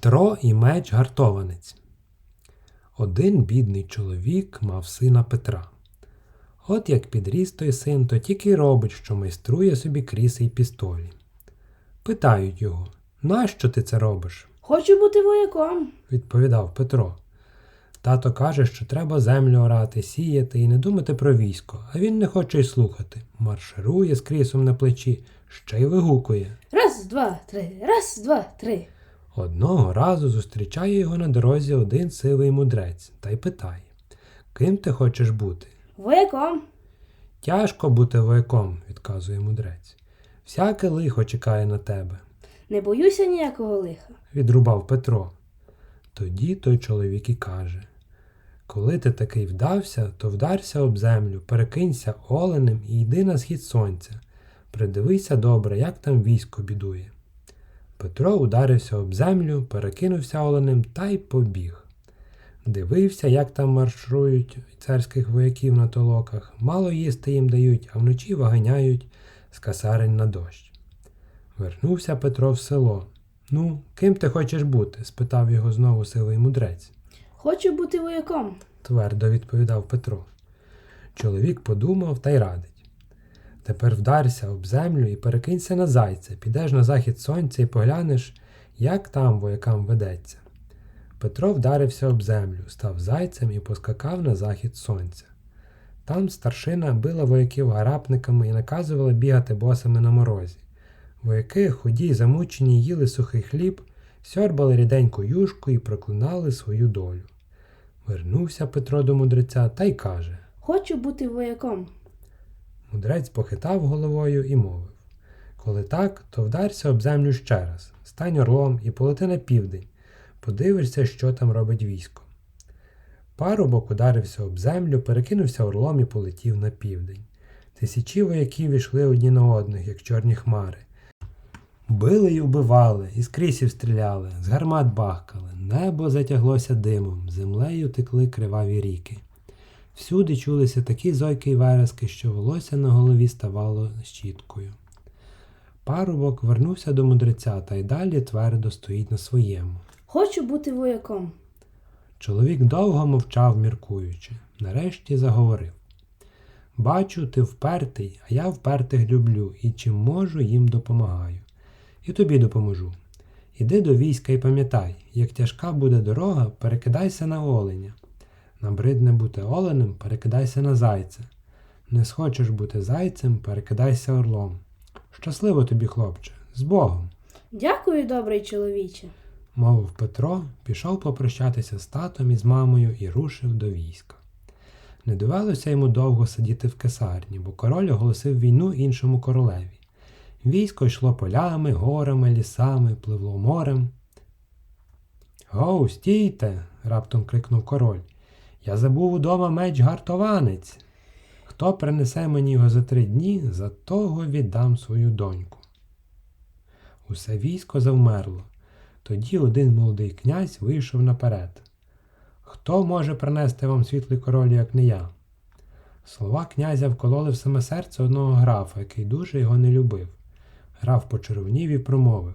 Петро і меч гартованець. Один бідний чоловік мав сина Петра. От як підріс той син, то тільки й робить, що майструє собі кріси й пістолі. Питають його, нащо ти це робиш? Хочу бути вояком. відповідав Петро. Тато каже, що треба землю орати, сіяти і не думати про військо, а він не хоче й слухати. Марширує з крісом на плечі, ще й вигукує. Раз, два, три, раз, два, три. Одного разу зустрічає його на дорозі один сивий мудрець та й питає Ким ти хочеш бути? Вояком. Тяжко бути вояком, відказує мудрець. Всяке лихо чекає на тебе, Не боюся ніякого лиха. відрубав Петро. Тоді той чоловік і каже Коли ти такий вдався, то вдарся об землю, перекинься оленем і йди на схід сонця. Придивися добре, як там військо бідує. Петро ударився об землю, перекинувся оленем та й побіг. Дивився, як там маршрують царських вояків на толоках, мало їсти їм дають, а вночі виганяють з касарень на дощ. Вернувся Петро в село. Ну, ким ти хочеш бути? спитав його знову сивий мудрець, Хочу бути вояком. твердо відповідав Петро. Чоловік подумав та й радить. Тепер вдарся об землю і перекинься на зайця, підеш на захід сонця і поглянеш, як там воякам ведеться. Петро вдарився об землю, став зайцем і поскакав на захід сонця. Там старшина била вояків гарапниками і наказувала бігати босами на морозі. Вояки, худі замучені, їли сухий хліб, сьорбали ріденьку юшку і проклинали свою долю. Вернувся Петро до мудреця та й каже Хочу бути вояком. Мудрець похитав головою і мовив Коли так, то вдарся об землю ще раз, стань орлом і полети на південь, подивишся, що там робить військо. Парубок ударився об землю, перекинувся орлом і полетів на південь. Тисячі вояків ішли одні на одних, як чорні хмари. Били й убивали, із крісів стріляли, з гармат бахкали, небо затяглося димом, землею текли криваві ріки. Всюди чулися такі зойки й верески, що волосся на голові ставало щіткою. Парубок вернувся до мудреця та й далі твердо стоїть на своєму. Хочу бути вояком. Чоловік довго мовчав, міркуючи, нарешті заговорив. Бачу, ти впертий, а я впертих люблю, і чим можу, їм допомагаю. І тобі допоможу. Іди до війська і пам'ятай, як тяжка буде дорога, перекидайся на оленя. Набридне бути оленем, перекидайся на зайця. Не схочеш бути зайцем, перекидайся орлом. Щасливо тобі, хлопче, з Богом! Дякую, добрий чоловіче. мовив Петро, пішов попрощатися з татом і з мамою і рушив до війська. Не довелося йому довго сидіти в кесарні, бо король оголосив війну іншому королеві. Військо йшло полями, горами, лісами, пливло морем. Гоу, стійте. раптом крикнув король. Я забув удома меч гартованець. Хто принесе мені його за три дні, за того віддам свою доньку. Усе військо завмерло. Тоді один молодий князь вийшов наперед. Хто може принести вам світлий король, як не я? Слова князя вкололи в саме серце одного графа, який дуже його не любив. Граф почервонів і промовив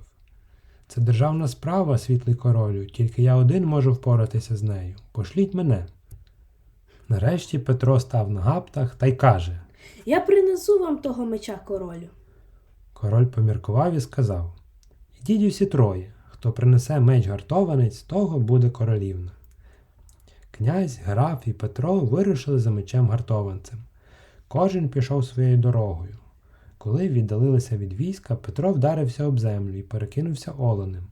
Це державна справа, світлий королю, тільки я один можу впоратися з нею. Пошліть мене. Нарешті Петро став на гаптах та й каже Я принесу вам того меча королю. Король поміркував і сказав Ідіть усі троє. Хто принесе меч гартованець, того буде королівна. Князь, граф і Петро вирушили за мечем гартованцем. Кожен пішов своєю дорогою. Коли віддалилися від війська, Петро вдарився об землю і перекинувся оленем.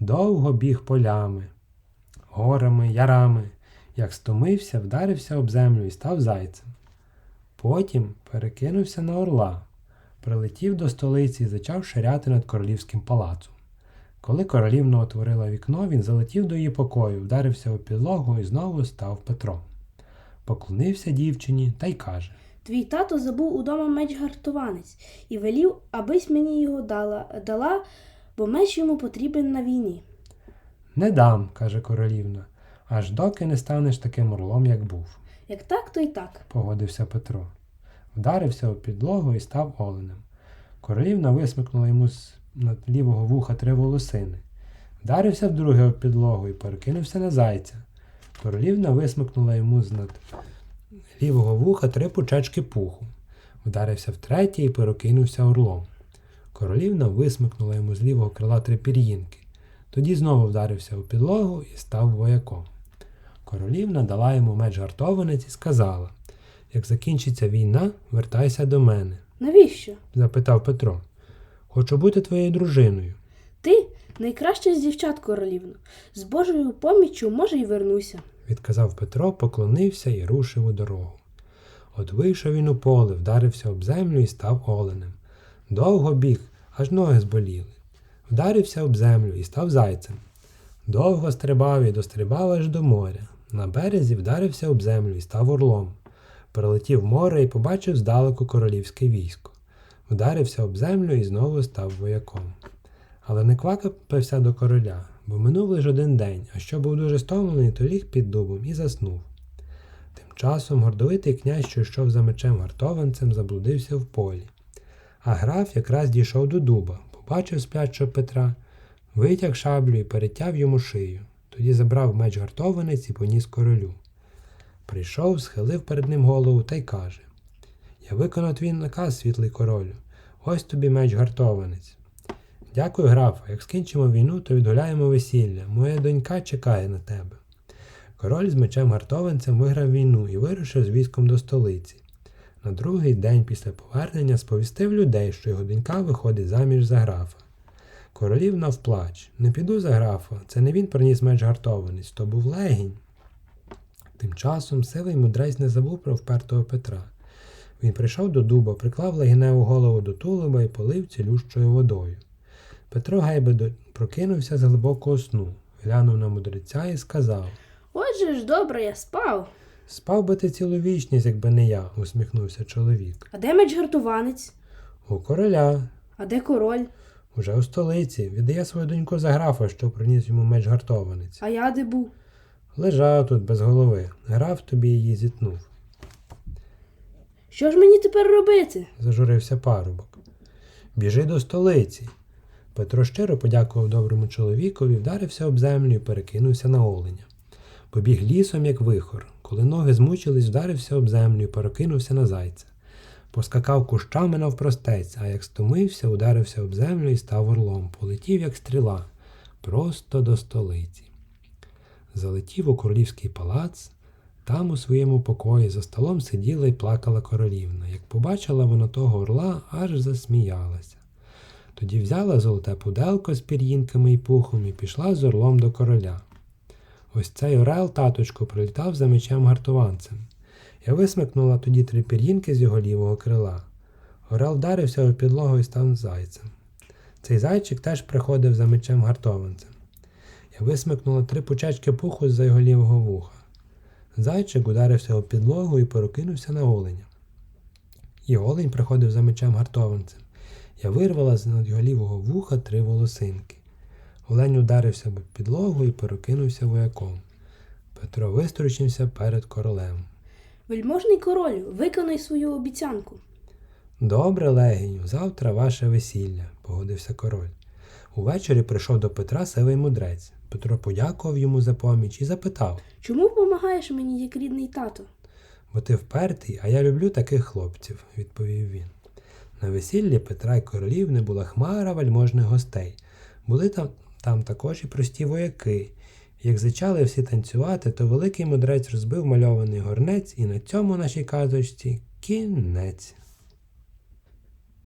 Довго біг полями, горами, ярами. Як стомився, вдарився об землю і став зайцем. Потім перекинувся на орла, прилетів до столиці і зачав ширяти над королівським палацом. Коли королівна отворила вікно, він залетів до її покою, вдарився у підлогу і знову став Петром. Поклонився дівчині та й каже Твій тато забув удома меч гартованець і велів, абись мені його дала, дала, бо меч йому потрібен на війні. Не дам, каже королівна, аж доки не станеш таким орлом, як був, Як так, то й так. погодився Петро. Вдарився у підлогу і став оленем. Королівна висмикнула йому з над лівого вуха три волосини. Вдарився вдруге об підлогу і перекинувся на зайця. Королівна висмикнула йому з над лівого вуха три пучечки пуху. Вдарився втретє і перекинувся орлом. Королівна висмикнула йому з лівого крила три пір'їнки. Тоді знову вдарився у підлогу і став вояком. Королівна дала йому меч гартованець і сказала: Як закінчиться війна, вертайся до мене. Навіщо? запитав Петро. Хочу бути твоєю дружиною. Ти найкраща з дівчат королівно. З Божою поміччю, може, й вернуся. відказав Петро, поклонився і рушив у дорогу. От вийшов він у поле, вдарився об землю і став оленем. Довго біг, аж ноги зболіли. Вдарився об землю і став зайцем. Довго стрибав і дострибав аж до моря. На березі вдарився об землю і став орлом. Прилетів море і побачив здалеку королівське військо. Вдарився об землю і знову став вояком. Але не квакався до короля, бо минув лише один день, а що був дуже стомлений, то ліг під дубом і заснув. Тим часом гордовитий князь, що йшов за мечем гартованцем, заблудився в полі. А граф якраз дійшов до дуба, побачив сплячого Петра, витяг шаблю і перетяв йому шию. Тоді забрав меч гартованець і поніс королю. Прийшов, схилив перед ним голову та й каже: Я виконав твій наказ, світлий королю. Ось тобі меч гартованець. Дякую, графа. Як скінчимо війну, то відгуляємо весілля. Моя донька чекає на тебе. Король з мечем гартованцем виграв війну і вирушив з військом до столиці. На другий день після повернення сповістив людей, що його донька виходить заміж за графа. Королівна вплач. Не піду за графа. Це не він приніс меч гартованець, то був легінь. Тим часом сивий мудрець не забув про впертого Петра. Він прийшов до дуба, приклав легіневу голову до тулуба і полив цілющою водою. Петро Гейбе прокинувся з глибокого сну, глянув на мудреця і сказав: Отже ж, добре, я спав. Спав би ти цілу вічність, якби не я, усміхнувся чоловік. А де меч гартуванець? У короля, А де король? Уже у столиці, віддає свою доньку за графа, що приніс йому меч гартованець. А я де був? Лежав тут без голови. Граф тобі її зітнув, Що ж мені тепер робити? зажурився парубок. Біжи до столиці. Петро щиро подякував доброму чоловікові, вдарився об землю і перекинувся на оленя. Побіг лісом, як вихор. Коли ноги змучились, вдарився об землю і перекинувся на зайця. Поскакав кущами навпростець, а як стомився, ударився об землю і став орлом, полетів, як стріла, просто до столиці. Залетів у королівський палац. Там у своєму покої за столом сиділа і плакала королівна. Як побачила вона того орла, аж засміялася. Тоді взяла золоте пуделко з пір'їнками і пухом і пішла з орлом до короля. Ось цей орел, таточку, прилітав за мечем гартованцем. Я висмикнула тоді три пір'їнки з його лівого крила. Орел вдарився у підлогу і став зайцем. Цей зайчик теж приходив за мечем гартованцем. Я висмикнула три пучечки пуху з-за його лівого вуха. Зайчик ударився об підлогу і перекинувся на оленя. І олень приходив за мечем гартованцем. Я вирвала з над його лівого вуха три волосинки. Олень ударився об підлогу і перекинувся вояком. Петро вистрочився перед королем. Вельможний королю, виконай свою обіцянку. Добре, легіню, завтра ваше весілля, погодився король. Увечері прийшов до Петра сивий мудрець. Петро подякував йому за поміч і запитав, Чому допомагаєш мені як рідний тато? бо ти впертий, а я люблю таких хлопців, відповів він. На весіллі Петра й королівни була хмара вельможних гостей. Були там, там також і прості вояки. Як зачали всі танцювати, то великий мудрець розбив мальований горнець, і на цьому нашій казочці кінець.